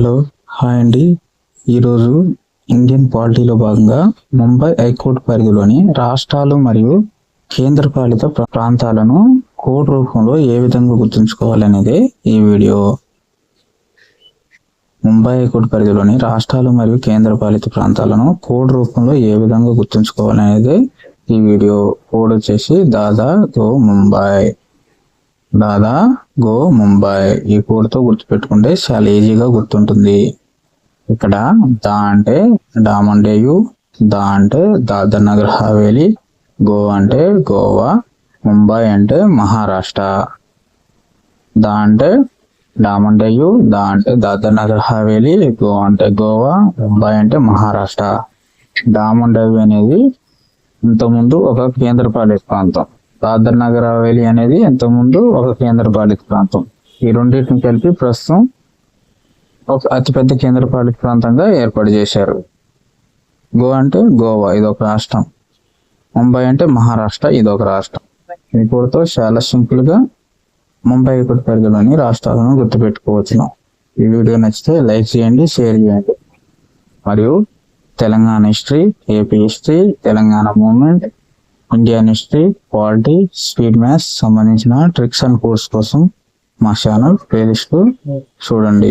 Hello hi అండి. ఈరోజు Indian పాలిటీలో భాగంగా ముంబై హైకోర్టు పరిధిలోని రాష్ట్రాలు మరియు కేంద్రపాలిత ప్రాంతాలను కోడ్ రూపంలో ఏ విధంగా గుర్తుంచుకోవాలనేదే ఈ వీడియో. ముంబై హైకోర్టు పరిధిలోని రాష్ట్రాలు మరియు కేంద్రపాలిత ప్రాంతాలను కోడ్ రూపంలో ఏ విధంగా గుర్తుంచుకోవాలనేదే ఈ వీడియో. కోడ్ వచ్చేసి దాదా గో ముంబై. దాదా గో ముంబై. ఈ కోడ్తో గుర్తుపెట్టుకుంటే చాలా ఈజీగా గుర్తుంటుంది. ఇక్కడ దా అంటే డామండేయు దా అంటే దాదర్ నగర్ హవేలీ గో అంటే గోవా ముంబై అంటే మహారాష్ట్ర. దా అంటే డామండేయు దా అంటే దాదర్ నగర్ హవేలీ గో అంటే గోవా ముంబై అంటే మహారాష్ట్ర. డామండేయు అనేది ఇంతకుముందు ఒక కేంద్రపాలిత ప్రాంతం. దాదర్ నగర్ హవేలీ అనేది ఇంతకుముందు ఒక కేంద్రపాలిత ప్రాంతం. ఈ రెండింటిని కలిపి ప్రస్తుతం ఒక అతిపెద్ద కేంద్రపాలిత ప్రాంతంగా ఏర్పాటు చేశారు. గో అంటే గోవా ఇది ఒక రాష్ట్రం. ముంబై అంటే మహారాష్ట్ర ఇది ఒక రాష్ట్రం. ఈ చాలా సింపుల్గా ముంబై కోట పరిధిలోని రాష్ట్రాలను గుర్తుపెట్టుకోవచ్చును. ఈ వీడియో నచ్చితే లైక్ చేయండి షేర్ చేయండి. మరియు Telangana history AP history Telangana movement Indian history polity speed maths సంబంధించిన ట్రిక్స్ అండ్ కోర్స్ కోసం మా ఛానల్ ప్లేలిస్ట్ చూడండి.